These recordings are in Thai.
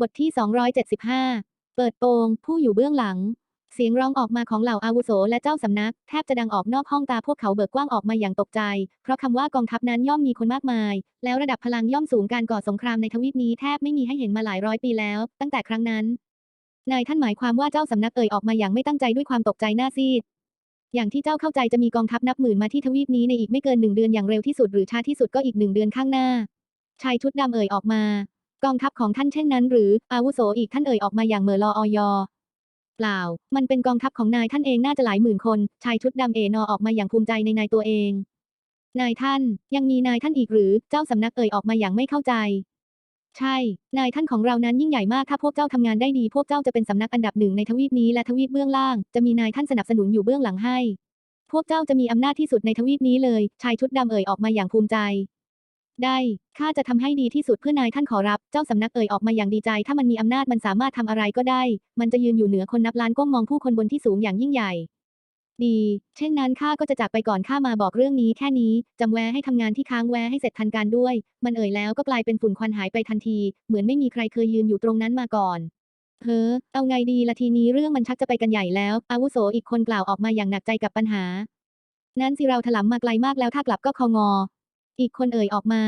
บทที่ 275 เปิดโปง ผู้อยู่เบื้องหลัง เสียงร้องออกมาของเหล่าอาวุโสและเจ้าสำนัก แทบจะดังออกนอกห้องตาพวกเขาเบิกกว้างออกมาอย่างตกใจ เพราะคำว่ากองทัพนั้นย่อมมีคนมากมาย แล้วระดับพลังย่อมสูงการก่อสงครามในทวีปนี้แทบไม่มีให้เห็นมาหลายร้อยปีแล้ว ตั้งแต่ครั้งนั้น นายท่านหมายความว่าเจ้าสำนักเอ่ยออกมาอย่างไม่ตั้งใจด้วยความตกใจหน้าซีดอย่างที่เจ้าเข้าใจจะมีกองทัพนับหมื่นมาที่ทวีปนี้ในอีกไม่เกินหนึ่งเดือนอย่างเร็วที่สุดหรือช้าที่สุดก็อีกหนึ่งเดือนข้างหน้า ชายชุดดำเอ่ยออกมา กองทัพของท่านเช่นนั้น หรืออาวุโสอีกท่านเอ่ยออกมาอย่างเม่อลอออยเปล่า มันเป็นกองทัพของนายท่านเองน่าจะหลายหมื่นคน ชายชุดดำเอนอออกมาอย่างภูมิใจในนายตัวเอง นายท่าน ยังมีนายท่านอีกหรือ เจ้าสำนักเอ่ยออกมาอย่างไม่เข้าใจ ใช่ นายท่านของเรานั้นยิ่งใหญ่มาก ถ้าพวกเจ้าทำงานได้ดี พวกเจ้าจะเป็นสำนักอันดับหนึ่งในทวีปนี้และทวีปเบื้องล่าง จะมีนายท่านสนับสนุนอยู่เบื้องหลังให้ พวกเจ้าจะมีอำนาจที่สุดในทวีปนี้เลย ชายชุดดำเอ่ยออกมาอย่างภูมิใจ ได้ ข้าจะทำให้ดีที่สุดเพื่อนายท่านขอรับ เจ้าสำนักเอ่ยออกมาอย่างดีใจ ถ้ามันมีอำนาจมันสามารถทำอะไรก็ได้ มันจะยืนอยู่เหนือคนนับล้านก้มมองผู้คนบนที่สูงอย่างยิ่งใหญ่ ดี เช่นนั้นข้าก็จะจากไปก่อนข้ามาบอกเรื่องนี้แค่นี้จำแวให้ทำงานที่ค้างแวให้เสร็จทันการด้วย มันเอ่ยแล้วก็กลายเป็นฝุ่นควันหายไปทันที เหมือนไม่มีใครเคยยืนอยู่ตรงนั้นมาก่อนเฮ้อเอาไงดีละทีนี้เรื่องมันชักจะไปกันใหญ่แล้ว อาวุโสอีกคนกล่าวออกมาอย่างหนักใจกับปัญหา นั่นสิเราถลำมาไกลมากแล้วถ้ากลับก็คองอ อีกคนเอ่ยออกมา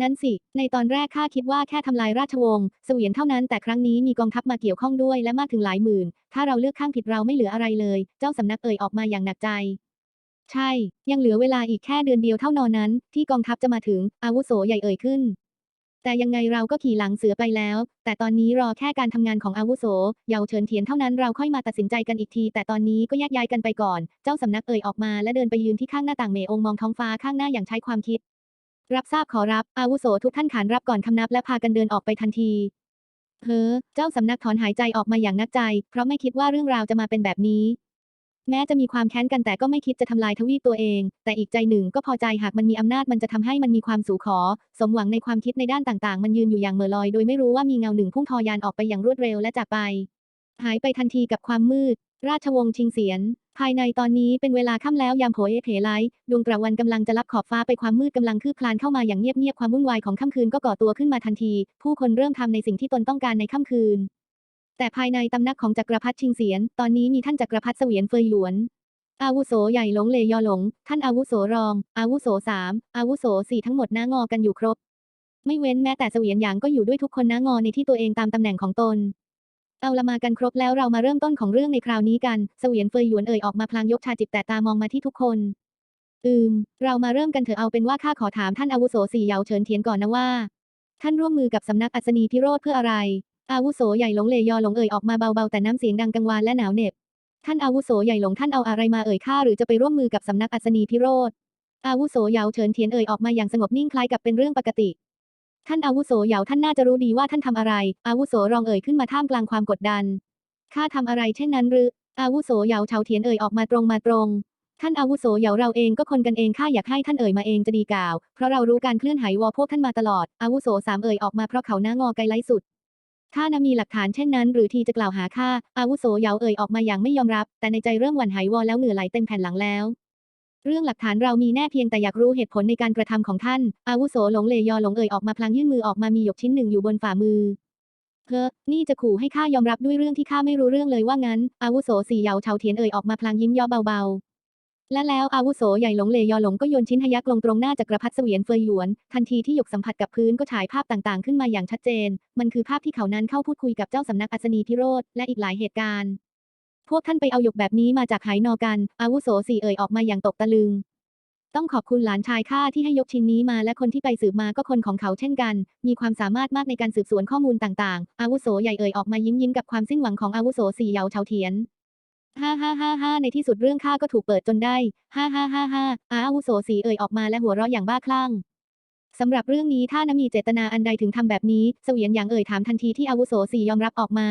นั่นสิ ในตอนแรกข้าคิดว่าแค่ทำลายราชวงศ์เสวียนเท่านั้นแต่ครั้งนี้มีกองทัพมาเกี่ยวข้องด้วยและมากถึงหลายหมื่น ถ้าเราเลือกข้างผิดเราไม่เหลืออะไรเลย เจ้าสำนักเอ่ยออกมาอย่างหนักใจใช่ ยังเหลือเวลาอีกแค่เดือนเดียวเท่านอนนั้น ที่กองทัพจะมาถึง อาวุโสใหญ่เอ่ยขึ้น แต่ยังไงเราก็ขี่หลังเสือไปแล้ว แต่ตอนนี้รอแค่การทำงานของอาวุโส เยาเฉินเทียนเท่านั้นเราค่อยมาตัดสินใจกันอีกที แต่ตอนนี้ก็แยกย้ายกันไปก่อน เจ้าสำนักเอ่ยออกมาและเดินไปยืนที่ข้างหน้าต่างเมองมองท้องฟ้าข้างหน้าอย่างใช้ความคิด รับทราบขอรับ อาวุโสทุกท่านขานรับก่อนคำนับและพากันเดินออกไปทันที เฮ้อ เจ้าสำนักถอนหายใจออกมาอย่างนักใจ เพราะไม่คิดว่าเรื่องราวจะมาเป็นแบบนี้ แม้จะมีความแค้นกันแต่ก็ไม่คิดจะทำลายทวีปตัวเอง แต่อีกใจหนึ่งก็พอใจหากมันมีอำนาจมันจะทำให้มันมีความสู่ขอ สมหวังในความคิดในด้านต่างๆ มันยืนอยู่อย่างเหม่อลอย โดยไม่รู้ว่ามีเงาหนึ่งพุ่งทอยานออกไปอย่างรวดเร็วและจากไป หายไปทันทีกับความมืด ราชวงศ์ชิงเสียน ภายในตอนนี้เป็นเวลาค่ำแล้วยามโผเอเพไลดวงตะวันกำลังจะลับขอบฟ้าไปความมืดกำลังคืบคลานเข้ามาอย่างเงียบๆความวุ่นวายของค่ำคืนก็ก่อตัวขึ้นมาทันที ผู้คนเริ่มทำในสิ่งที่ตนต้องการในค่ำคืน แต่ภายในตำนักของจักรพรรดิชิงเสียน ตอนนี้มีท่านจักรพรรดิเสวียนเฟยหยวน อาวุโสใหญ่หลงเลยอหลง ท่านอาวุโสรอง อาวุโสสามอาวุโสสี่ทั้งหมดหน้างอกันอยู่ครบ ไม่เว้นแม้แต่เสวียนหยางก็อยู่ด้วยทุกคนหน้างอในที่ตัวเองตามตำแหน่งของตน เอาละมากันครบแล้วเรามาเริ่มต้นของเรื่องในคราวนี้กันเสวียนเฟยหยวนเอ่ยออกมาพลางยกชาจิบแต่ตามองมาที่ทุกคน อืม เรามาเริ่มกันเถอะเอาเป็นว่าข้าขอถามท่านอาวุโสสี่เหยาเฉินเทียนก่อนนะว่า ท่านร่วมมือกับสำนักอัศนีพิโรธเพื่ออะไร อาวุโสใหญ่หลงเลยอหลงเอ่ยออกมาเบาๆแต่น้ำเสียงดังกังวานและหนาวเหน็บ ท่านอาวุโสใหญ่หลงท่านเอาอะไรมาเอ่ยข้าหรือจะไปร่วมมือกับสำนักอัศนีพิโรธอาวุโสเหยาเฉินเทียนเอ่ยออกมาอย่างสงบนิ่งคล้ายกับเป็นเรื่องปกติ ท่านอาวุโสเหยาท่านน่าจะรู้ดีว่าท่านทำอะไร อาวุโสรองเอ่ยขึ้นมาท่ามกลางความกดดัน ข้าทำอะไรเช่นนั้นหรือ อาวุโสเหยาเฉาเทียนเอ่ยออกมาตรงมาตรง ท่านอาวุโสเหยาเราเองก็คนกันเองข้าอยากให้ท่านเอ่ยมาเองจะดีกล่าว เพราะเรารู้การเคลื่อนไหวพวกท่านมาตลอด อาวุโสสามเอ่ยออกมาเพราะเขาหน้างอไกลไลสุดถ้านะมีหลักฐานเช่นนั้น หรือทีจะกล่าวหาข้าอาวุโสเหยาเอ่ยออกมาอย่างไม่ยอมรับ แต่ในใจเริ่มหวั่นไหววแล้วเหงื่อไหลเต็มแผ่นหลังแล้ว เรื่องหลักฐานเรามีแน่เพียงแต่อยากรู้เหตุผลในการกระทำของท่าน อาวุโสหลงเลยอหลงเอ่ยออกมาพลางยื่นมือออกมามีหยกชิ้นหนึ่งอยู่บนฝ่ามือเฮ้อนี่จะขู่ให้ข้ายอมรับด้วยเรื่องที่ข้าไม่รู้เรื่องเลยว่างั้น อาวุโสสี่เหยาเฉาเทียนเอ่ยออกมาพลางยิ้มย่อเบาๆ และแล้วอาวุโสใหญ่หลงเลยอหลงก็โยนชิ้นหยักลงตรงหน้าจักรพรรดิเสวียนเฟยหยวน ทันทีที่หยกสัมผัสกับพื้นก็ฉายภาพต่างๆ ขึ้นมาอย่างชัดเจน มันคือภาพที่เขานั้นเข้าพูดคุยกับเจ้าสำนักอัศนีพิโรธและอีกหลายเหตุการณ์ พวกท่านไปเอาหยกแบบนี้มาจากไหนอกัน อาวุโสสี่เอ่ยออกมาอย่างตกตะลึง ต้องขอบคุณหลานชายข้าที่ให้ยกชิ้นนี้มาและคนที่ไปสืบมาก็คนของเขาเช่นกัน มีความสามารถมากในการสืบสวนข้อมูลต่างๆ อาวุโสใหญ่เอ่ยออกมายิ้มยิ้มกับความสิ้นหวังของอาวุโสสี่เหยาเฉาเทียนฮ่าฮ่าฮ่าฮ่าในที่สุดเรื่องข้าก็ถูกเปิดจนได้ฮ่าฮ่าฮ่าฮ่าอาวุโสสีเอ่ยออกมาและหัวเราะอย่างบ้าคลั่งสำหรับเรื่องนี้ถ้านมีเจตนาอันใดถึงทำแบบนี้ เสวียนหยางเอ่ยถามทันทีที่อาวุโสสียอมรับออกมา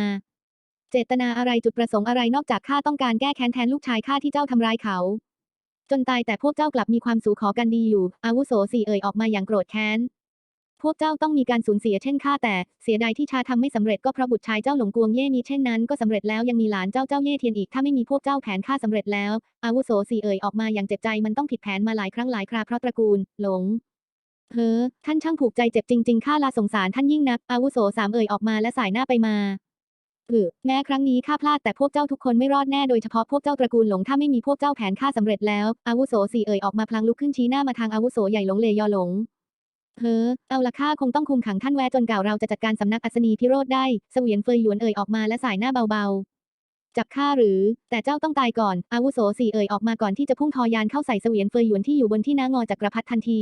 เจตนาอะไรจุดประสงค์อะไรนอกจากข้าต้องการแก้แค้นแทนลูกชายข้าที่เจ้าทำร้ายเขา จนตายแต่พวกเจ้ากลับมีความสูขอกันดีอยู่ อาวุโสสี่เอ่ยออกมาอย่างโกรธแค้น พวกเจ้าต้องมีการสูญเสียเช่นข้าแต่เสียดายที่ชาทำไม่สำเร็จก็เพราะบุตรชายเจ้าหลงกวงเย่มีเช่นนั้นก็สำเร็จแล้วยังมีหลานเจ้าเจ้าเย่เทียนอีกถ้าไม่มีพวกเจ้าแผนข้าสำเร็จแล้ว อาวุโสสี่เอ่ยออกมาอย่างเจ็บใจมันต้องผิดแผนมาหลายครั้งหลายคราเพราะตระกูล หลงเฮ้อท่านช่างผูกใจเจ็บจริงๆข้าลาสงสารท่านยิ่งนัก อาวุโสสามเอ่ยออกมาและสายหน้าไปมา เออแม้ครั้งนี้ข้าพลาดแต่พวกเจ้าทุกคนไม่รอดแน่โดยเฉพาะพวกเจ้าตระกูลหลงถ้าไม่มีพวกเจ้าแผนข้าสำเร็จแล้ว อาวุโสสี่เอ่ยออกมาพลางลุกขึ้นชี้หน้ามาทางอาวุโสใหญ่หลงเลยอหลงเฮ้อเอาละข้าคงต้องคุมขังท่านแวจนกล่าวเราจะจัดการสำนักอัศนีพิโรธได้เสวียนเฟยหยวนเอ่ยออกมาและสายหน้าเบาๆ จับข้าหรือ แต่เจ้าต้องตายก่อน อาวุโสสี่เอ่ยออกมาก่อนที่จะพุ่งทอยานเข้าใส่เสวียนเฟยหยวนที่อยู่บนที่นางอจักรพรรดิทันที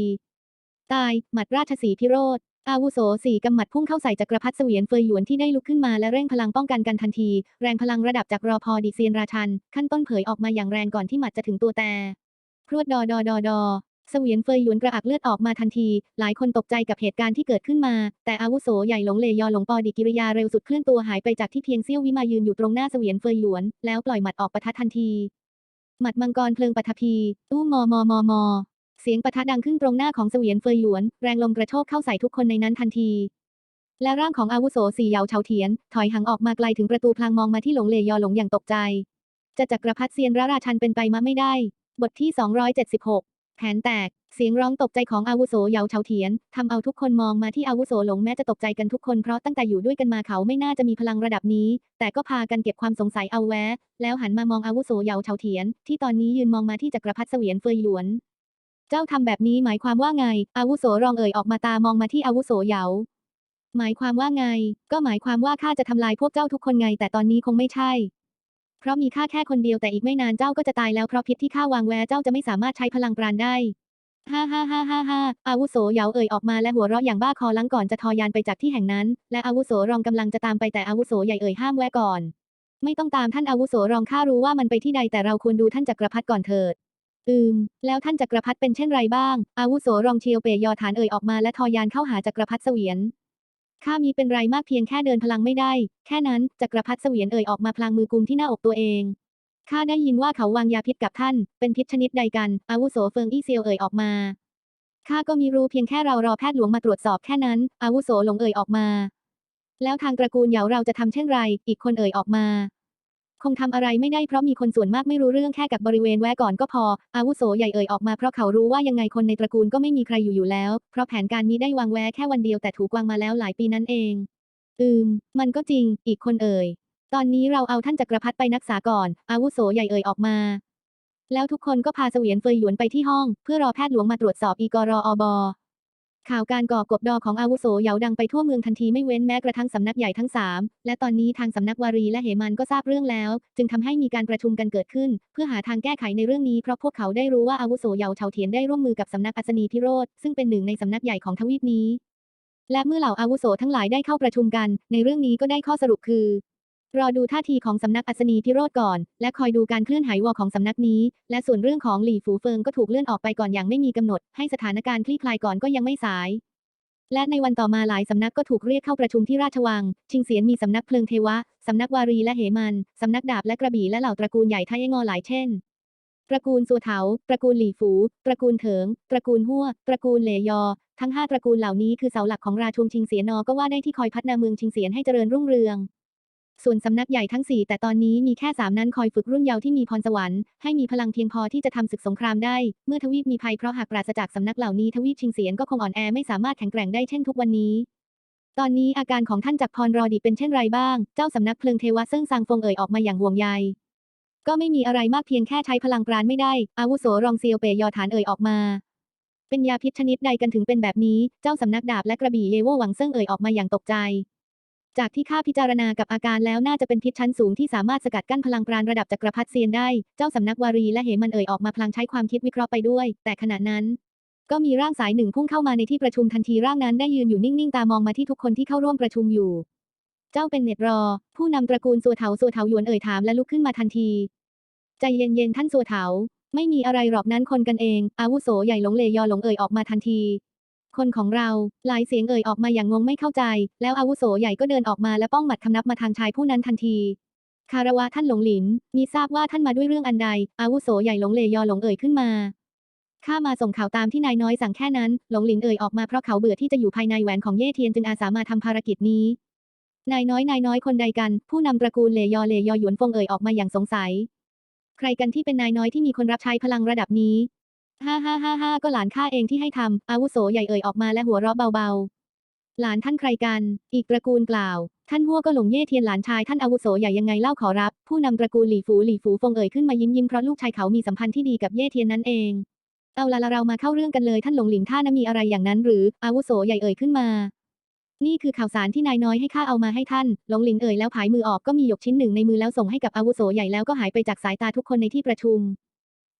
ตาย หมัดราชสีพิโรธ อาวุโสสี่กำหมัดพุ่งเข้าใส่จักรพรรดิเสวียนเฟยหยวนที่ได้ลุกขึ้นมาและเร่งพลังป้องกันกันทันที แรงพลังระดับจากรอพอดีเซียนราชัน ขั้นต้นเผยออกมาอย่างแรงก่อนที่หมัดจะถึงตัวแต่พรวดดอดอดอดอเสวียนเฟยหยวนกระอักเลือดออกมาทันที หลายคนตกใจกับเหตุการณ์ที่เกิดขึ้นมา แต่อาวุโสใหญ่หลงเลยอหลงปอดีกิริยาเร็วสุดเคลื่อนตัวหายไปจากที่เพียงเสี้ยววิมายืนอยู่ตรงหน้าเสวียนเฟยหยวน แล้วปล่อยหมัดออกปะทะทันที หมัดมังกรเพลิงปฐพี ตู้มอมอมอมอ เสียงปะทะดังขึ้นตรงหน้าของเสวียนเฟยหยวน แรงลมกระโชกเข้าใส่ทุกคนในนั้นทันที และร่างของอาวุโสสี่เหยาเฉาเถียน ถอยห่างออกมาไกลถึงประตูพลางมองมาที่หลงเลยอหลงอย่างตกใจ จะจักรพรรดิเซียนระราชันเป็นไปมาไม่ได้ บทที่ 276 แผนแตก เสียงร้องตกใจของอาวุโสเหยาเฉาเถียนทำเอาทุกคนมองมาที่อาวุโสหลงแม้จะตกใจกันทุกคนเพราะตั้งแต่อยู่ด้วยกันมาเขาไม่น่าจะมีพลังระดับนี้ แต่ก็พากันเก็บความสงสัยเอาแว้แล้วหันมามองอาวุโสเหยาเฉาเถียน ที่ตอนนี้ยืนมองมาที่จักรพรรดิเสวียนเฟยหยวน เจ้าทำแบบนี้หมายความว่าไง อาวุโสรองเอ่ยออกมาตามองมาที่อาวุโสเหยา หมายความว่าไง ก็หมายความว่าข้าจะทำลายพวกเจ้าทุกคนไง แต่ตอนนี้คงไม่ใช่ เพราะมีข้าแค่คนเดียวแต่อีกไม่นานเจ้าก็จะตายแล้วเพราะพิษที่ข้าวางแวเจ้าจะไม่สามารถใช้พลังปราณได้ฮ่าฮ่าฮ่าฮ่าฮ่าอาวุโสเหยาเอ่ยออกมาและหัวเราะอย่างบ้าคอลังก่อนจะทอยานไปจากที่แห่งนั้น และอาวุโสรองกำลังจะตามไปแต่อาวุโสใหญ่เอ่ยห้ามแวะก่อน ไม่ต้องตามท่านอาวุโสรองข้ารู้ว่ามันไปที่ใดแต่เราควรดูท่านจักรพรรดิก่อนเถิด อืม แล้วท่านจักรพรรดิเป็นเช่นไรบ้าง อาวุโสรองเชียวเปยยอฐานเอ่ยออกมาและทอยานเข้าหาจักรพรรดิเสวียน ข้ามีเป็นไรมากเพียงแค่เดินพลังไม่ได้ แค่นั้นจักรพรรดิเสวียนเอ่ยออกมาพลางมือกุมที่หน้าอกตัวเอง ข้าได้ยินว่าเขาวางยาพิษกับท่าน เป็นพิษชนิดใดกัน อาวุโสเฟิงอี้เซียวเอ่ยออกมา ข้าก็มีรู้เพียงแค่เรารอแพทย์หลวงมาตรวจสอบแค่นั้น อาวุโสหลงเอ่ยออกมา แล้วทางตระกูลเหยาเราจะทำเช่นไร อีกคนเอ่ยออกมา คงทำอะไรไม่ได้เพราะมีคนส่วนมากไม่รู้เรื่องแค่กับบริเวณแวะก่อนก็พอ อาวุโสใหญ่เอ่ยออกมาเพราะเขารู้ว่ายังไงคนในตระกูลก็ไม่มีใครอยู่อยู่แล้ว เพราะแผนการนี้ได้วางแวะแค่วันเดียวแต่ถูกวางมาแล้วหลายปีนั้นเอง อืม มันก็จริง อีกคนเอ่ย ตอนนี้เราเอาท่านจักรพรรดิไปรักษาก่อน อาวุโสใหญ่เอ่ยออกมา แล้วทุกคนก็พาเสวียนเฟยหยวนไปที่ห้อง เพื่อรอแพทย์หลวงมาตรวจสอบอีกรออบ ข่าวการก่อกบดอของอาวุโสเหยาดังไปทั่วเมืองทันทีไม่เว้นแม้กระทั่งสำนักใหญ่ทั้งสามและตอนนี้ทางสำนักวารีและเหมันก็ทราบเรื่องแล้ว จึงทำให้มีการประชุมกันเกิดขึ้น เพื่อหาทางแก้ไขในเรื่องนี้เพราะพวกเขาได้รู้ว่าอาวุโสเหยาเฉาเทียนได้ร่วมมือกับสำนักอัศนีพิโรธซึ่งเป็นหนึ่งในสำนักใหญ่ของทวีปนี้ และเมื่อเหล่าอาวุโสทั้งหลายได้เข้าประชุมกัน ในเรื่องนี้ก็ได้ข้อสรุปคือ รอดูท่าทีของสำนักอัศนีพิโรธก่อน และคอยดูการเคลื่อนไหวของสำนักนี้ และส่วนเรื่องของหลี่ฝูเฟิงก็ถูกเลื่อนออกไปก่อนอย่างไม่มีกำหนด ให้สถานการณ์คลี่คลายก่อนก็ยังไม่สาย และในวันต่อมาหลายสำนักก็ถูกเรียกเข้าประชุมที่ราชวัง ชิงเสียนมีสำนักเพลิงเทวะ สำนักวารีและเหมันสำนักดาบและกระบี่และเหล่าตระกูลใหญ่ไทยงอหลายเช่นตระกูลสัวเถา ตระกูลหลี่ฝู ตระกูลเถิง ตระกูลหัวตระกูลเหลยอ ทั้งห้าตระกูลเหล่านี้คือเสาหลักของราชวงศ์ชิงเสียนอก็ว่าได้ที่คอยพัฒนาเมืองชิงเสียนให้เจริญรุ่งเรือง ส่วนสำนักใหญ่ทั้ง 4 แต่ตอนนี้มีแค่ 3 นั้นคอยฝึกรุ่นเยาว์ที่มีพรสวรรค์ให้มีพลังเพียงพอที่จะทำศึกสงครามได้ เมื่อทวีปมีภัยเพราะหากปราศจากสำนักเหล่านี้ทวีปชิงเสียนก็คงอ่อนแอไม่สามารถแข็งแกร่งได้เช่นทุกวันนี้ ตอนนี้อาการของท่านจักรพรรอดีเป็นเช่นไรบ้าง เจ้าสำนักเพลิงเทวะซึ่งซางฟงเอ่ยออกมาอย่างห่วงใยก็ไม่มีอะไรมากเพียงแค่ใช้พลังปราณไม่ได้ อาวุโสรองเซียวเปยยอฐานเอ่ยออกมา เป็นยาพิษชนิดใดกันถึงเป็นแบบนี้ เจ้าสำนักดาบและกระบี่เยโวหวังเซิ่งเอ่ยออกมาอย่างตกใจ จากที่ข้าพิจารณากับอาการแล้วน่าจะเป็นพิษชั้นสูงที่สามารถสกัดกั้นพลังปราณระดับจักรพรรดิเซียนได้ เจ้าสำนักวารีและเหมันเอ่ยออกมาพลางใช้ความคิดวิเคราะห์ไปด้วย แต่ขณะนั้น ก็มีร่างสายหนึ่งพุ่งเข้ามาในที่ประชุมทันทีร่างนั้นได้ยืนอยู่นิ่งๆตามองมาที่ทุกคนที่เข้าร่วมประชุมอยู่ เจ้าเป็นเน็ตรอ ผู้นำตระกูลสัวเถาสัวเถาหยวนเอ่ยถามและลุกขึ้นมาทันที ใจเย็นๆท่านสัวเถา ไม่มีอะไรหรอกนั้นคนกันเอง อาวุโสใหญ่หลงเลยอหลงเอ่ยออกมาทันที คนของเรา หลายเสียงเอ่ยออกมาอย่างงงไม่เข้าใจ แล้วอาวุโสใหญ่ก็เดินออกมาและป้องหมัดคำนับมาทางชายผู้นั้นทันที คารวะท่านหลงหลินมีทราบว่าท่านมาด้วยเรื่องอันใด อาวุโสใหญ่หลงเลยอหลงเอ่ยขึ้นมาข้ามาส่งข่าวตามที่นายน้อยสั่งแค่นั้น หลงหลินเอ่ยออกมาเพราะเขาเบื่อที่จะอยู่ภายในแหวนของเย่เทียนจึงอาสามาทำภารกิจนี้ นายน้อยนายน้อยคนใดกัน ผู้นำตระกูลเลยอเลยอหยวนฟงเอ่ยออกมาอย่างสงสัย ใครกันที่เป็นนายน้อยที่มีคนรับใช้พลังระดับนี้ ฮ่าฮ่าฮ่าฮ่าก็หลานข้าเองที่ให้ทำอาวุโสใหญ่เอ่ยออกมาและหัวเราะเบาๆ หลานท่านใครกัน อีกตระกูลกล่าว ท่านหัวก็หลงเย่เทียนหลานชายท่านอาวุโสใหญ่ยังไงเล่าขอรับ ผู้นำตระกูลหลี่ฟูหลี่ฟูฟงเอ่ยขึ้นมายิ้มยิ้มเพราะลูกชายเขามีสัมพันธ์ที่ดีกับเย่เทียนนั่นเอง เอาละละเรามาเข้าเรื่องกันเลยท่านหลงหลิงท่านมีอะไรอย่างนั้น หรืออาวุโสใหญ่เอ่ยขึ้นมา นี่คือข่าวสารที่นายน้อยให้ข้าเอามาให้ท่าน หลงหลิงเอ่ยแล้วผายมือออกก็มีหยกชิ้นหนึ่งในมือแล้วส่งให้กับอาวุโสใหญ่แล้วก็หายไปจากสายตาทุกคนในที่ประชุม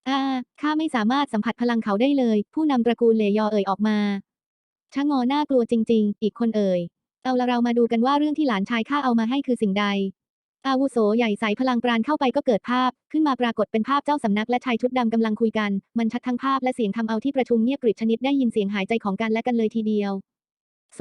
อาข้าไม่สามารถสัมผัสพลังเขาได้เลย ผู้นำตระกูลเลยอเอ่ยออกมาชะงอหน้ากลัวจริง ๆ อีกคนเอ่ย เอาละเรามาดูกันว่าเรื่องที่หลานชายข้าเอามาให้คือสิ่งใด อาวุโสใหญ่ใส่พลังปราณเข้าไปก็เกิดภาพ ขึ้นมาปรากฏเป็นภาพเจ้าสำนักและชายชุดดำกำลังคุยกัน มันชัดทั้งภาพและเสียงทำเอาที่ประชุมเงียบกริบชนิดได้ยินเสียงหายใจของกันและกันเลยทีเดียว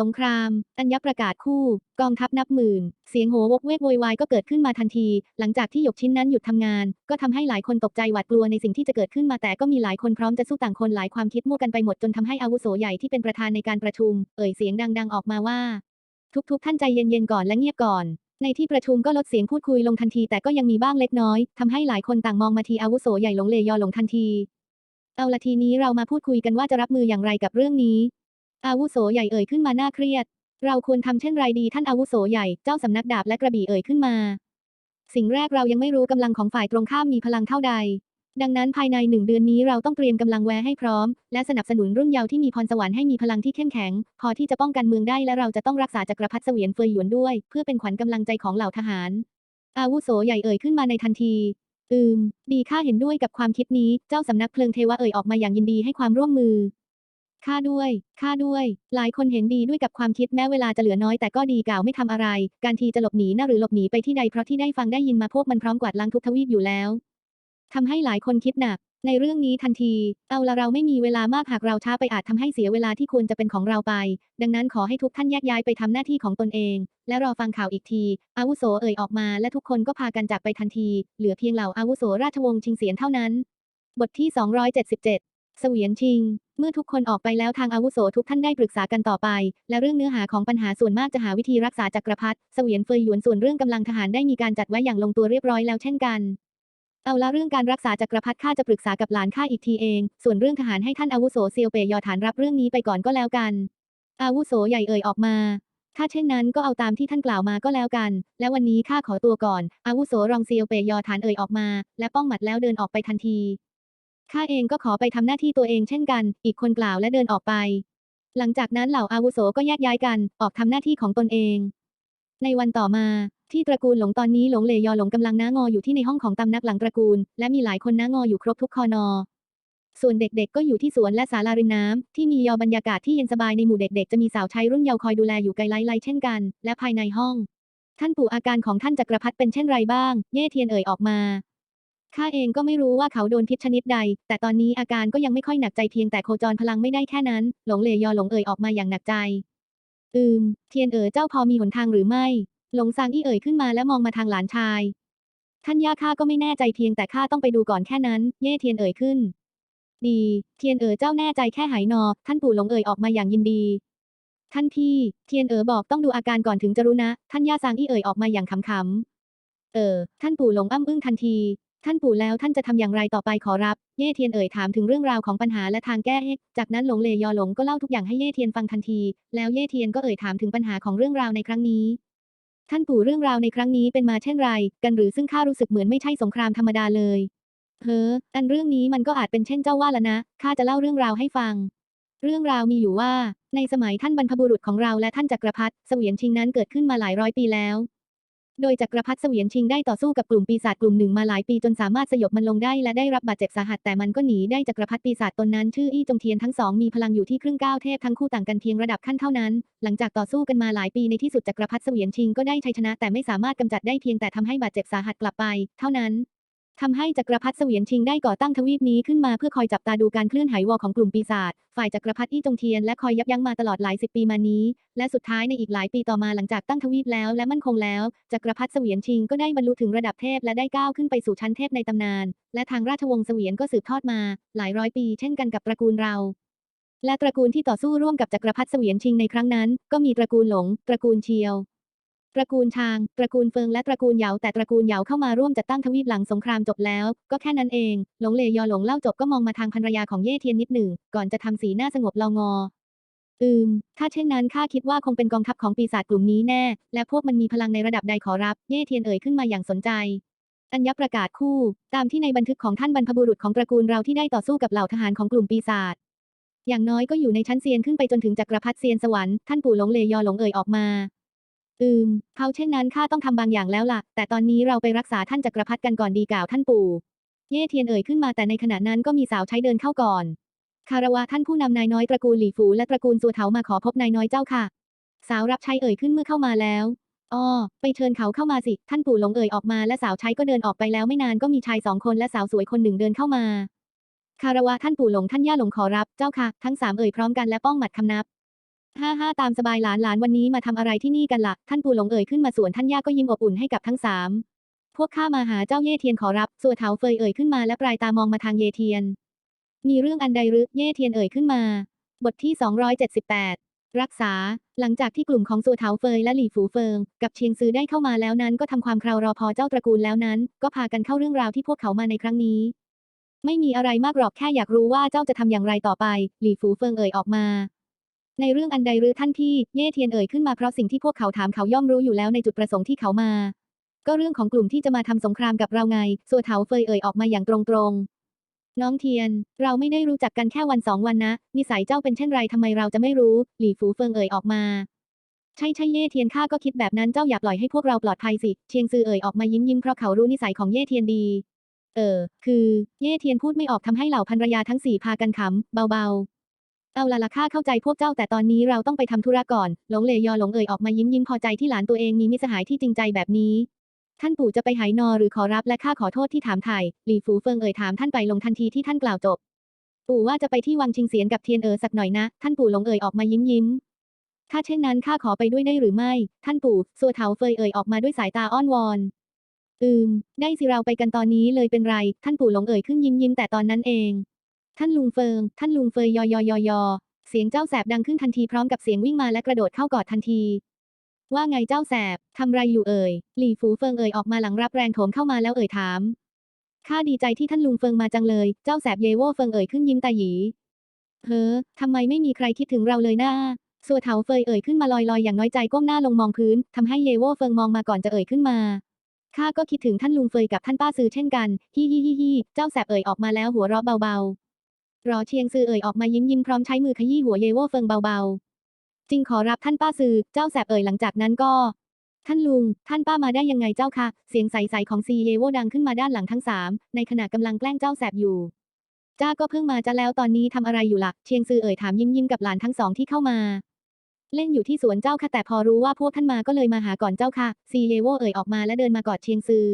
สงคราม อัญญประกาศคู่ กองทัพนับหมื่น เสียงโหวกเวกโวยวายก็เกิดขึ้นมาทันที หลังจากที่หยกชิ้นนั้นหยุดทำงาน ก็ทำให้หลายคนตกใจหวาดกลัวในสิ่งที่จะเกิดขึ้นมาแต่ก็มีหลายคนพร้อมจะสู้ต่างคนหลายความคิดมั่วกันไปหมดจนทำให้อาวุโสใหญ่ที่เป็นประธานในการประชุม เอ่ยเสียงดังๆออกมาว่า ทุกๆ ท่านใจเย็นๆก่อนและเงียบก่อนในที่ประชุมก็ลดเสียงพูดคุยลงทันทีแต่ก็ยังมีบ้างเล็กน้อยทำให้หลายคนต่างมองมาทีอาวุโสใหญ่หลงเลยอหลงทันที เอาละทีนี้เรามาพูดคุยกันว่าจะรับมืออย่างไรกับเรื่องนี้ อาวุโสใหญ่เอ่ยขึ้นมาน่าเครียด เราควรทำเช่นไรดีท่านอาวุโสใหญ่ เจ้าสำนักดาบและกระบี่เอ่ยขึ้นมา สิ่งแรกเรายังไม่รู้กำลังของฝ่ายตรงข้ามมีพลังเท่าใด ดังนั้นภายในหนึ่งเดือนนี้เราต้องเตรียมกำลังแวให้พร้อม และสนับสนุนรุ่นเยาว์ที่มีพรสวรรค์ให้มีพลังที่เข้มแข็ง พอที่จะป้องกันเมืองได้และเราจะต้องรักษาจักรพรรดิเสวียนเฟยหยวนด้วย เพื่อเป็นขวัญกำลังใจของเหล่าทหาร อาวุโสใหญ่เอ่ยขึ้นมาในทันทีอืม ดีข้าเห็นด้วยกับความคิดนี้ เจ้าสำนักเพลิงเทวะเอ่ยออกมาอย่างยินดีให้ความร่วมมือ ข้าด้วยข้าด้วย หลายคนเห็นดีด้วยกับความคิดแม้เวลาจะเหลือน้อยแต่ก็ดีกล่าวไม่ทำอะไร การทีจะหลบหนีนะหรือหลบหนีไปที่ใดเพราะที่ได้ฟังได้ยินมาพวกมันพร้อมกวาดล้างทุกทวีปอยู่แล้วทำให้หลายคนคิดหนัก ในเรื่องนี้ทันที เอาละเราไม่มีเวลามากหากเราช้าไปอาจทำให้เสียเวลาที่ควรจะเป็นของเราไป ดังนั้นขอให้ทุกท่านแยกย้ายไปทำหน้าที่ของตนเอง และรอฟังข่าวอีกที อาวุโสเอ่ยออกมา และทุกคนก็พากันจากไปทันที เหลือเพียงเหล่าอาวุโสราชวงศ์ชิงเสียนเท่านั้น บทที่ 277 เสวียนชิง เมื่อทุกคนออกไปแล้วทางอาวุโสทุกท่านได้ปรึกษากันต่อไป และเรื่องเนื้อหาของปัญหาส่วนมากจะหาวิธีรักษาจักรพรรดิเสวียนเฟยหยวนส่วนเรื่องกำลังทหารได้มีการจัดไว้อย่างลงตัวเรียบร้อยแล้วเช่นกัน เอาละเรื่องการรักษาจักรพรรดิข้าจะปรึกษากับหลานข้าอีกทีเอง ส่วนเรื่องทหารให้ท่านอาวุโสเซียวเปยยอฐานรับเรื่องนี้ไปก่อนก็แล้วกัน อาวุโสใหญ่เอ่ยออกมาถ้าเช่นนั้นก็เอาตามที่ท่านกล่าวมาก็แล้วกัน และวันนี้ข้าขอตัวก่อน อาวุโสรองเซียวเปยยอฐานเอ่ยออกมา และป้องหมัดแล้วเดินออกไปทันที ข้าเองก็ขอไปทำหน้าที่ตัวเองเช่นกัน อีกคนกล่าวและเดินออกไป หลังจากนั้นเหล่าอาวุโสก็แยกย้ายกัน ออกทำหน้าที่ของตนเอง ในวันต่อมาที่ตระกูลหลงตอนนี้หลงเลยอหลงกำลังน้างออยู่ที่ในห้องของตำนักหลังตระกูล และมีหลายคนน้างออยู่ครบทุกคอนอ ส่วนเด็กๆ ก็อยู่ที่สวนและศาลาริมน้ำที่มียอบรรยากาศที่เย็นสบายในหมู่เด็กๆ จะมีสาวใช้รุ่นเยาว์คอยดูแลอยู่ไกลไลๆเช่นกัน และภายในห้อง ท่านปู่อาการของท่านจักรพรรดิเป็นเช่นไรบ้าง เย่เทียนเอ่ยออกมา ข้าเองก็ไม่รู้ว่าเขาโดนพิษชนิดใด แต่ตอนนี้อาการก็ยังไม่ค่อยหนักใจเพียงแต่โคจรพลังไม่ได้แค่นั้น หลงเลยอหลงเอ่ยออกมาอย่างหนักใจ อืม เทียนเอ๋อเจ้าพอมีหนทางหรือไม่ หลงซางอี้เอ่ยขึ้นมาและมองมาทางหลานชาย ท่านย่าข้าก็ไม่แน่ใจเพียงแต่ข้าต้องไปดูก่อนแค่นั้น เย่เทียนเอ่ยขึ้น ดี เทียนเอ๋อเจ้าแน่ใจแค่หายนอ ท่านปู่หลงเอ่ยออกมาอย่างยินดี ท่านพี่ เทียนเอ๋อบอกต้องดูอาการก่อนถึงจะรู้นะ ท่านย่าซางอี้เอ่ยออกมาอย่างขำๆเออ ท่านปู่หลงอ้ำอึ้งทันที ท่านปู่แล้วท่านจะทำอย่างไรต่อไปขอรับ เย่เทียนเอ่ยถามถึงเรื่องราวของปัญหาและทางแก้ จากนั้นหลงเลยอหลงก็เล่าทุกอย่างให้เย่เทียนฟังทันที แล้วเย่เทียนก็เอ่ยถามถึงปัญหาของเรื่องราวในครั้งนี้ ท่านปู่เรื่องราวในครั้งนี้เป็นมาเช่นไร กันหรือซึ่งข้ารู้สึกเหมือนไม่ใช่สงครามธรรมดาเลย เฮ้อ อันเรื่องนี้มันก็อาจเป็นเช่นเจ้าว่าละนะ ข้าจะเล่าเรื่องราวให้ฟังเรื่องราวมีอยู่ว่า ในสมัยท่านบรรพบุรุษของเราและท่านจักรพรรดิเสวียนชิงนั้นเกิดขึ้นมาหลายร้อยปีแล้ว โดยจักรพรรดิเสวียนชิงได้ต่อสู้กับกลุ่มปีศาจกลุ่มหนึ่งมาหลายปีจนสามารถสยบมันลงได้และได้รับบาดเจ็บสาหัสแต่มันก็หนีได้จักรพรรดิปีศาจตนนั้นชื่ออี้จงเทียนทั้งสองมีพลังอยู่ที่ครึ่งก้าวเทพทั้งคู่ต่างกันเพียงระดับขั้นเท่านั้น หลังจากต่อสู้กันมาหลายปีในที่สุดจักรพรรดิเสวียนชิงก็ได้ชัยชนะแต่ไม่สามารถกำจัดได้เพียงแต่ทำให้บาดเจ็บสาหัสกลับไป เท่านั้น ทำให้จักรพรรดิเสวียนชิงได้ก่อตั้งทวีปนี้ขึ้นมาเพื่อคอยจับตาดูการเคลื่อนไหวของกลุ่มปีศาจ ฝ่ายจักรพรรดิอี้จงเทียนและคอยยับยั้งมาตลอดหลายสิบปีมานี้ และสุดท้ายในอีกหลายปีต่อมาหลังจากตั้งทวีปแล้วและมั่นคงแล้ว จักรพรรดิเสวียนชิงก็ได้บรรลุถึงระดับเทพและได้ก้าวขึ้นไปสู่ชั้นเทพในตำนาน และทางราชวงศ์เสวียนก็สืบทอดมา หลายร้อยปีเช่นกันกับตระกูลเราและตระกูลที่ต่อสู้ร่วมกับจักรพรรดิเสวียนชิงในครั้งนั้น ก็มีตระกูลหลง ตระกูลเชียว ตระกูลชาง ตระกูลเฟิงและตระกูลเหยาแต่ตระกูลเหยาเข้ามาร่วมจัดตั้งทวีปหลังสงครามจบแล้ว ก็แค่นั้นเอง หลงเลยอหลงเล่าจบก็มองมาทางภรรยาของเย่เทียนนิดหนึ่ง ก่อนจะทำสีหน้าสงบเลางอ อืม ถ้าเช่นนั้นข้าคิดว่าคงเป็นกองทัพของปีศาจกลุ่มนี้แน่ และพวกมันมีพลังในระดับใดขอรับ เย่เทียนเอ่ยขึ้นมาอย่างสนใจอัญญประกาศคู่ ตามที่ในบันทึกของท่านบรรพบุรุษของตระกูลเราที่ได้ต่อสู้กับเหล่าทหารของกลุ่มปีศาจอย่างน้อยก็อยู่ในชั้นเซียนขึ้นไปจนถึงจักรพรรดิเซียนสวรรค์ท่านปู่หลงเลยอหลงเอ่ยออกมา อืม เขาเช่นนั้นข้าต้องทำบางอย่างแล้วล่ะ แต่ตอนนี้เราไปรักษาท่านจักรพรรดิกันก่อนดีกล่าวท่านปู่ เย่เทียนเอ่ยขึ้นมาแต่ในขณะนั้นก็มีสาวใช้เดินเข้าก่อน คารวะท่านผู้นำนายน้อยตระกูลหลี่ฟูและตระกูลสัวเถามาขอพบนายน้อยเจ้าค่ะ สาวรับใช้เอ่ยขึ้นเมื่อเข้ามาแล้วอ้อไปเชิญเขาเข้ามาสิ ท่านปู่หลงเอ่ยออกมาและสาวใช้ก็เดินออกไปแล้วไม่นานก็มีชายสองคนและสาวสวยคนหนึ่งเดินเข้ามา คารวะท่านปู่หลงท่านย่าหลงขอรับเจ้าค่ะ ทั้งสามเอ่ยพร้อมกันและป้องหมัดคำนับ ห้าห้าตามสบายหลานหลานวันนี้มาทำอะไรที่นี่กันละ่ะ ท่านปู่หลงเอ่ยขึ้นมาสวนท่านย่าก็ยิ้มอบอุ่นให้กับทั้งสามพวกข้ามาหาเจ้าเย่เทียนขอรับสัวเถาเฟยเอ่ยขึ้นมาและปลายตามองมาทางเย่เทียน มีเรื่องอันใดหรือเย่เทียนเอ่ยขึ้นมา บทที่ 278 รักษา หลังจากที่กลุ่มของสัวเถาเฟยและหลี่ฝูเฟิง กับเชียงซือได้เข้ามาแล้วนั้นก็ทำความคราวรอพอเจ้าตระกูลแล้วนั้น ก็พากันเข้าเรื่องราวที่พวกเขามาในครั้งนี้ ไม่มีอะไรมากหรอกแค่อยากรู้ว่าเจ้าจะทำอย่างไรต่อไป หลี่ฝูเฟิงเอ่ยออกมา ในเรื่องอันใดหรือท่านพี่เย่เทียนเอ่ยขึ้นมาเพราะสิ่งที่พวกเขาถามเขาย่อมรู้อยู่แล้วในจุดประสงค์ที่เขามา ก็เรื่องของกลุ่มที่จะมาทำสงครามกับเราไงสัวเถาเฟยเอ่ยออกมาอย่างตรงๆ น้องเทียน เราไม่ได้รู้จักกันแค่วันสองวันนะ นิสัยเจ้าเป็นเช่นไรทำไมเราจะไม่รู้ หลี่ฝูเฟิงเอ่ยออกมา ใช่ใช่เย่เทียนข้าก็คิดแบบนั้นเจ้าอย่าปล่อยให้พวกเราปลอดภัยสิ เชียงซือเอ่ยออกมายิ้มยิ้มเพราะเขารู้นิสัยของเย่เทียนดี เออ คือ เย่เทียนพูดไม่ออกทำให้เหล่าภรรยาทั้งสี่พากันขำเบาๆ เอาละละข้าเข้าใจพวกเจ้าแต่ตอนนี้เราต้องไปทำธุระก่อน หลงเลยยอหลงเอ่ยออกมายิ้มยิ้มพอใจที่หลานตัวเองมีมิตรสหายที่จริงใจแบบนี้ ท่านปู่จะไปหายนอหรือขอรับและข้าขอโทษที่ถามไถ่หลี่ฟูเฟิงเอ่ยถามท่านไปลงทันทีที่ท่านกล่าวจบ ปู่ว่าจะไปที่วังชิงเสียนกับเทียนเอ๋อสักหน่อยนะ ท่านปู่หลงเอ่ยออกมายิ้มยิ้ม ถ้าเช่นนั้นข้าขอไปด้วยได้หรือไม่ ท่านปู่สัวเถาเฟยเอ่ยออกมาด้วยสายตาอ้อนวอนอืม ได้สิเราไปกันตอนนี้เลยเป็นไร ท่านปู่หลงเอ่ยขึ้นยิ้มยิ้มแต่ตอนนั้นเอง ท่านลุงเฟิง ท่านลุงเฟยยอยอยอยอเสียงเจ้าแสบดังขึ้นทันทีพร้อมกับเสียงวิ่งมาและกระโดดเข้ากอดทันที ว่าไงเจ้าแสบทำไรอยู่เอ่ย หลี่ฟูเฟิงเอ่ยออกมาหลังรับแรงโถมเข้ามาแล้วเอ่ยถาม ข้าดีใจที่ท่านลุงเฟิงมาจังเลย เจ้าแสบเยโว่เฟิงเอ่ยขึ้นยิ้มตาหยี เฮ้อทำไมไม่มีใครคิดถึงเราเลยนะสัวเถาเฟยเอ่ยขึ้นมาลอยๆอย่างน้อยใจก้มหน้าลงมองพื้นทำให้เยโว่เฟิงมองมาก่อนจะเอ่ยขึ้นมาข้าก็คิดถึงท่านลุงเฟยกับท่านป้าซือเช่นกัน ฮิฮิฮิฮิเจ้าแสบเอ่ยออกมาแล้วหัวเราะเบาๆ รอเชียงซือเอ่ยออกมายิ้มยิ้มพร้อมใช้มือขยี้หัวเยโวเฟิงเบาๆจริงขอรับท่านป้าซือเจ้าแสบเอ่ยหลังจากนั้นก็ ท่านลุง ท่านป้ามาได้ยังไงเจ้าคะเสียงใสๆของซีเยโวดังขึ้นมาด้านหลังทั้งสามในขณะกำลังแกล้งเจ้าแสบอยู่จ้าก็เพิ่งมาจะแล้วตอนนี้ทำอะไรอยู่ล่ะเชียงซือเอ่ยถามยิ้มยิ้มกับหลานทั้งสองที่เข้ามา เล่นอยู่ที่สวนเจ้าค่ะแต่พอรู้ว่าพวกท่านมาก็เลยมาหาก่อนเจ้าค่ะซีเยโวเอ่ยออกมาและเดินมากอดเชียงซือ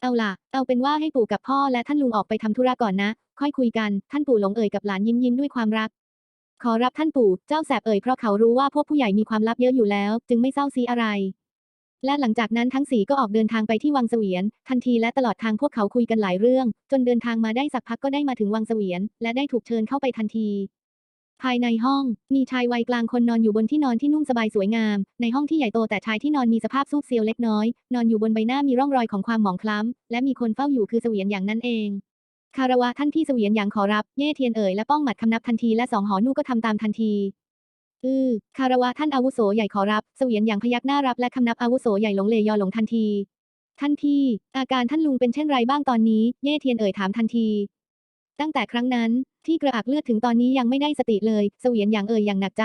เอาล่ะ เอาเป็นว่าให้ปู่กับพ่อและท่านลุงออกไปทำธุระก่อนนะ ค่อยคุยกัน ท่านปู่หลงเอ่ยกับหลานยิ้มยิ้มด้วยความรัก ขอรับท่านปู่ เจ้าแสบเอ่ยเพราะเขารู้ว่าพวกผู้ใหญ่มีความลับเยอะอยู่แล้ว จึงไม่เศร้าซีอะไร และหลังจากนั้นทั้งสี่ก็ออกเดินทางไปที่วังเสวียน ทันทีและตลอดทางพวกเขาคุยกันหลายเรื่อง จนเดินทางมาได้สักพักก็ได้มาถึงวังเสวียน และได้ถูกเชิญเข้าไปทันที ภายในห้อง มีชายวัยกลางคนนอนอยู่บนที่นอนที่นุ่มสบายสวยงาม ในห้องที่ใหญ่โตแต่ชายที่นอนมีสภาพซูบเซียวเล็กน้อย นอนอยู่บนใบหน้ามีร่องรอยของความหมองคล้ำ และมีคนเฝ้าอยู่คือเสวียนอย่างนั้นเอง คารวะท่านพี่เสวียนอย่างขอรับ เย่เทียนเอ๋ยและป้องหมัดคำนับทันทีและสองหอนู่ก็ทำตามทันทีอือคารวะท่านอาวุโสใหญ่ขอรับ เสวียนอย่างพยักหน้ารับและคำนับอาวุโสใหญ่หลงเลยยอหลงทันที ท่านพี่ อาการท่านลุงเป็นเช่นไรบ้างตอนนี้ เย่เทียนเอ่ยถามทันที ตั้งแต่ครั้งนั้นที่กระอักเลือดถึงตอนนี้ยังไม่ได้สติเลยเสวียนอย่างเอ่ยอย่างหนักใจ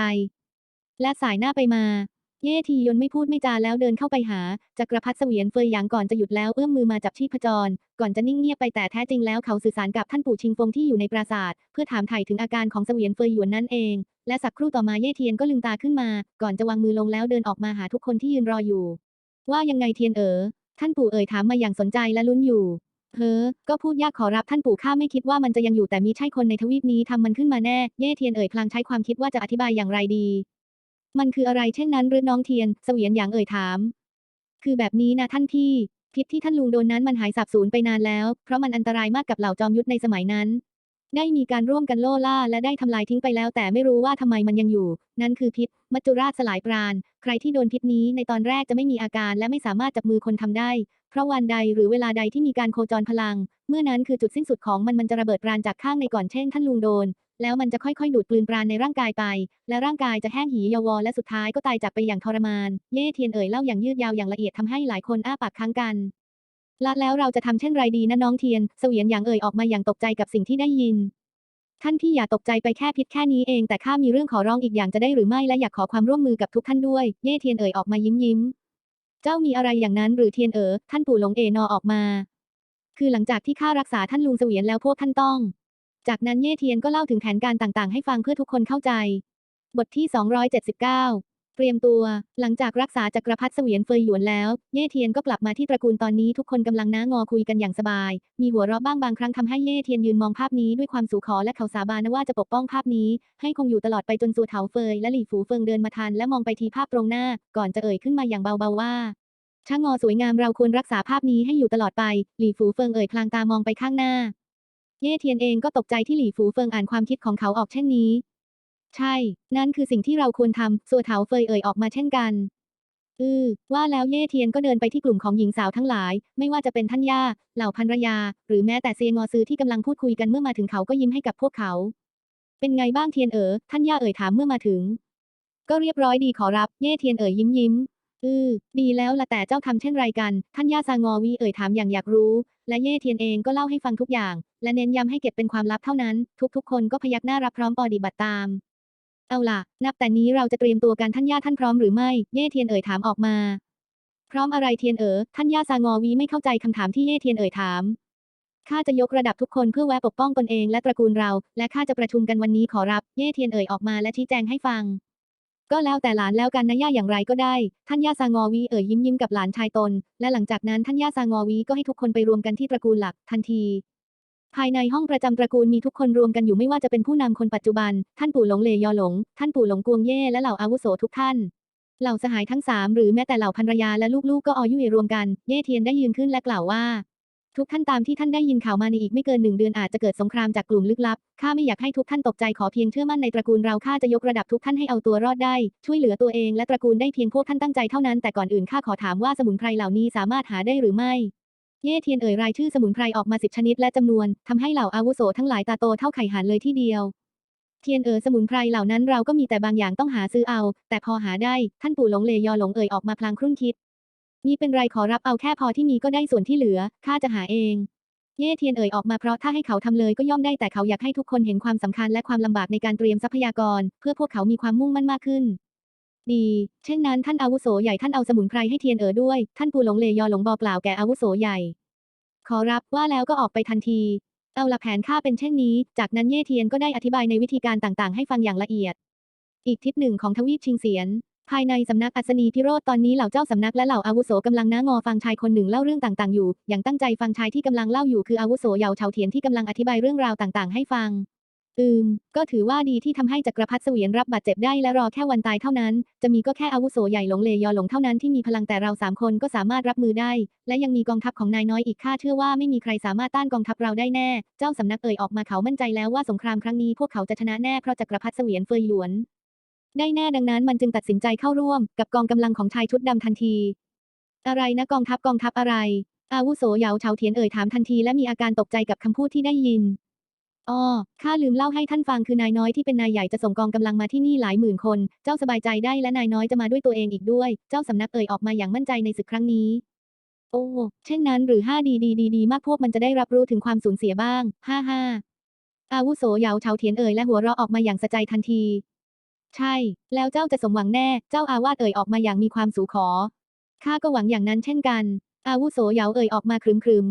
และสายหน้าไปมา เย่ทียนไม่พูดไม่จาแล้วเดินเข้าไปหาจักรพรรดิเสวียนเฟยหยางก่อนจะหยุดแล้วเอื้อมมือมาจับชีพจร ก่อนจะนิ่งเงียบไปแต่แท้จริงแล้วเขาสื่อสารกับท่านปู่ชิงฟงที่อยู่ในปราสาท เพื่อถามไถ่ถึงอาการของเสวียนเฟยหยวนนั่นเอง และสักครู่ต่อมาเย่เทียนก็ลืมตาขึ้นมา ก่อนจะวางมือลงแล้วเดินออกมาหาทุกคนที่ยืนรออยู่ ว่ายังไงเทียนเอ๋อท่านปู่เอ่ยถามมาอย่างสนใจและลุ้นอยู่ เฮ้อ ก็พูดยากขอรับท่านปู่ข้าไม่คิดว่ามันจะยังอยู่แต่มีใช่คนในทวีปนี้ทำมันขึ้นมาแน่ เย่เทียนเอ่ยพลางใช้ความคิดว่าจะอธิบายอย่างไรดี มันคืออะไรเช่นนั้นหรือน้องเทียน เสวียนอย่างเอ่ยถาม คือแบบนี้นะท่านพี่ พิษที่ท่านลุงโดนนั้นมันหายสาบสูญไปนานแล้ว เพราะมันอันตรายมากกับเหล่าจอมยุทธในสมัยนั้น ได้มีการร่วมกันโล่ล่าและได้ทำลายทิ้งไปแล้ว แต่ไม่รู้ว่าทำไมมันยังอยู่ นั่นคือพิษ มัจจุราชสลายปราณ ใครที่โดนพิษนี้ในตอนแรกจะไม่มีอาการและไม่สามารถจับมือคนทำได้ เพราะวันใดหรือเวลาใดที่มีการโคจรพลัง เมื่อนั้นคือจุดสิ้นสุดของมันมันจะระเบิดปราณจากข้างในก่อนเช่นท่านลุงโดน แล้วมันจะค่อยๆ ดูดกลืนปราณในร่างกายไป และร่างกายจะแห้งหียวอและสุดท้ายก็ตายจากไปอย่างทรมาน เย่เทียนเอ่ยเล่าอย่างยืดยาวอย่างละเอียดทำให้หลายคนอ้าปากค้างกันละแล้วเราจะทำเช่นไรดีนะน้องเทียนเสวียนอย่างเอ่ยออกมาอย่างตกใจกับสิ่งที่ได้ยินท่านพี่อย่าตกใจไปแค่พิษแค่นี้เองแต่ข้ามีเรื่องขอร้องอีกอย่างจะได้หรือไม่และอยากขอความร่วมมือกับทุกท่านด้วย เย่เทียนเอ่ยออกมายิ้มยิ้ม เจ้ามีอะไรอย่างนั้นหรือเทียนเอ๋อท่านปู่หลงเอนอออกมา คือหลังจากที่ข้ารักษาท่านลุงเสวียนแล้วพวกท่านต้อง จากนั้นเย่เทียนก็เล่าถึงแผนการต่างๆ ให้ฟังเพื่อทุกคนเข้าใจ บทที่ 279 เตรียมตัว หลังจากรักษาจักรพรรดิเสวียนเฟยหยวนแล้ว เย่เทียนก็กลับมาที่ตระกูลตอนนี้ทุกคนกำลังน้างอคุยกันอย่างสบาย มีหัวเราะบ้างบางครั้งทำให้เย่เทียนยืนมองภาพนี้ด้วยความสูขอและเขาสาบานว่าจะปกป้องภาพนี้ ให้คงอยู่ตลอดไปจนสัวเถาเฟยและหลี่ฝูเฟิงเดินมาทันและมองไปที่ภาพตรงหน้า ก่อนจะเอ่ยขึ้นมาอย่างเบาๆว่าช่างงอสวยงามเราควรรักษาภาพนี้ให้อยู่ตลอดไป หลี่ฝูเฟิงเอ่ยพลางตามองไปข้างหน้า เย่เทียนเองก็ตกใจที่หลี่ฝูเฟิงอ่านความคิดของเขาออกเช่นนี้ ใช่ นั่นคือสิ่งที่เราควรทำสัวเถาเฟยเอ่ยออกมาเช่นกัน อือ ว่าแล้วเย่เทียนก็เดินไปที่กลุ่มของหญิงสาวทั้งหลาย ไม่ว่าจะเป็นท่านย่า เหล่าภรรยา หรือแม้แต่เซียงอซือที่กำลังพูดคุยกันเมื่อมาถึงเขาก็ยิ้มให้กับพวกเขา เป็นไงบ้างเทียนเอ๋อ ท่านย่าเอ่ยถามเมื่อมาถึง ก็เรียบร้อยดีขอรับ เย่เทียนเอ๋ยยิ้มยิ้มอือ ดีแล้วละแต่เจ้าทำเช่นไรกัน ท่านย่าซางอวีเอ่ยถามอย่างอยากรู้ และเย่เทียนเองก็เล่าให้ฟังทุกอย่าง และเน้นย้ำให้เก็บเป็นความลับเท่านั้น ทุกๆ คนก็พยักหน้ารับพร้อมปฏิบัติตาม เอาล่ะ นับแต่นี้เราจะเตรียมตัวกันท่านย่าท่านพร้อมหรือไม่ เย่เทียนเอ่ยถามออกมา พร้อมอะไรเทียนเอ๋อ ท่านย่าซางอวีไม่เข้าใจคำถามที่เย่เทียนเอ่ยถาม ข้าจะยกระดับทุกคนเพื่อแวะปกป้องตนเองและตระกูลเรา และข้าจะประชุมกันวันนี้ขอรับ เย่เทียนเอ่ยออกมาและชี้แจงให้ฟัง ก็แล้วแต่หลานแล้วกันนะย่าอย่างไรก็ได้ ท่านย่าซางอวีเอ่ยยิ้มยิ้มกับหลานชายตน และหลังจากนั้นท่านย่าซางอวีก็ให้ทุกคนไปรวมกันที่ตระกูลหลักทันที ภายในห้องประจำตระกูลมีทุกคนรวมกันอยู่ไม่ว่าจะเป็นผู้นำคนปัจจุบัน ท่านปู่หลงเลยอหลง ท่านปู่หลงกวงเย่และเหล่าอาวุโสทุกท่าน เหล่าสหายทั้งสามหรือแม้แต่เหล่าภรรยาและลูกๆก็ออยุ่ยรวมกัน เย่เทียนได้ยืนขึ้นและกล่าวว่า ทุกท่านตามที่ท่านได้ยินข่าวมาในอีกไม่เกินหนึ่งเดือนอาจจะเกิดสงครามจากกลุ่มลึกลับ ข้าไม่อยากให้ทุกท่านตกใจขอเพียงเชื่อมั่นในตระกูลเราข้าจะยกระดับทุกท่านให้เอาตัวรอดได้ ช่วยเหลือตัวเองและตระกูลได้เพียงพวกท่านตั้งใจเท่านั้นแต่ก่อนอื่นข้าขอถามว่าสมุนไพรเหล่านี้สามารถหาได้หรือไม่ เย่เทียนเอ่ยรายชื่อสมุนไพรออกมาสิบชนิดและจำนวนทำให้เหล่าอาวุโสทั้งหลายตาโตเท่าไข่หานเลยที่เดียว เทียนเอ๋อสมุนไพรเหล่านั้นเราก็มีแต่บางอย่างต้องหาซื้อเอา แต่พอหาได้ท่านปู่หลงเลยอหลงเอ่ยออกมาพลางครุ่นคิดมีเป็นไรขอรับเอาแค่พอที่มีก็ได้ส่วนที่เหลือข้าจะหาเอง เย่เทียนเอ่ยออกมาเพราะถ้าให้เขาทำเลยก็ย่อมได้แต่เขาอยากให้ทุกคนเห็นความสำคัญและความลำบากในการเตรียมทรัพยากร เพื่อพวกเขามีความมุ่งมั่นมากขึ้น ดี เช่นนั้นท่านอาวุโสใหญ่ท่านเอาสมุนไพรให้เทียนเอ๋อด้วย ท่านปูหลงเลยอหลงบอกกล่าวแก่อาวุโสใหญ่ ขอรับว่าแล้วก็ออกไปทันที เอาละแผนข้าเป็นเช่นนี้ จากนั้นเย่เทียนก็ได้อธิบายในวิธีการต่างๆ ให้ฟังอย่างละเอียด อีกทิศหนึ่งของทวีปชิงเสียน ภายในสำนักอัศนีพิโรธตอนนี้เหล่าเจ้าสำนักและเหล่าอาวุโสกำลังน้างอฟังชายคนหนึ่งเล่าเรื่องต่างๆอยู่ อย่างตั้งใจฟังชายที่กำลังเล่าอยู่คืออาวุโสเยาเฉาเทียนที่กำลังอธิบายเรื่องราวต่างๆ ให้ฟัง อืม ก็ถือว่าดีที่ทำให้จักรพรรดิเสวียนรับบาดเจ็บได้และรอแค่วันตายเท่านั้น จะมีก็แค่อาวุโสใหญ่หลงเลยอหลงเท่านั้นที่มีพลังแต่เราสามคนก็สามารถรับมือได้ และยังมีกองทัพของนายน้อยอีกข้าเชื่อว่าไม่มีใครสามารถต้านกองทัพเราได้แน่ เจ้าสำนักเอ่ยออกมาเขามั่นใจแล้วว่าสงครามครั้งนี้พวกเขาจะชนะแน่เพราะจักรพรรดิเสวียนเฟยหยวน ได้แน่ดังนั้นมันจึงตัดสินใจเข้าร่วม กับกองกำลังของชายชุดดำทันที อะไรนะกองทัพกองทัพอะไร อาวุโสเหยาเฉาเทียนเอ่ยถามทันทีและมีอาการตกใจกับคำพูดที่ได้ยิน อ้อ ข้าลืมเล่าให้ท่านฟังคือนายน้อยที่เป็นนายใหญ่จะส่งกองกำลังมาที่นี่หลายหมื่นคน เจ้าสบายใจได้และนายน้อยจะมาด้วยตัวเองอีกด้วย เจ้าสำนักเอ่ยออกมาอย่างมั่นใจในศึกครั้งนี้ โอ้ เช่นนั้นหรือห้าดีดีดีดีมากพวกมันจะได้รับรู้ถึงความสูญเสียบ้าง ห้าห้าอาวุโสเหยาเฉาเทียนเอ่ยและหัวเราะออกมาอย่างสะใจทันที ใช่ แล้วเจ้าจะสมหวังแน่ เจ้าอาวาสเอ่ยออกมาอย่างมีความสูขอ ข้าก็หวังอย่างนั้นเช่นกัน อาวุโสเหยาเอ่ยออกมาครึมครึม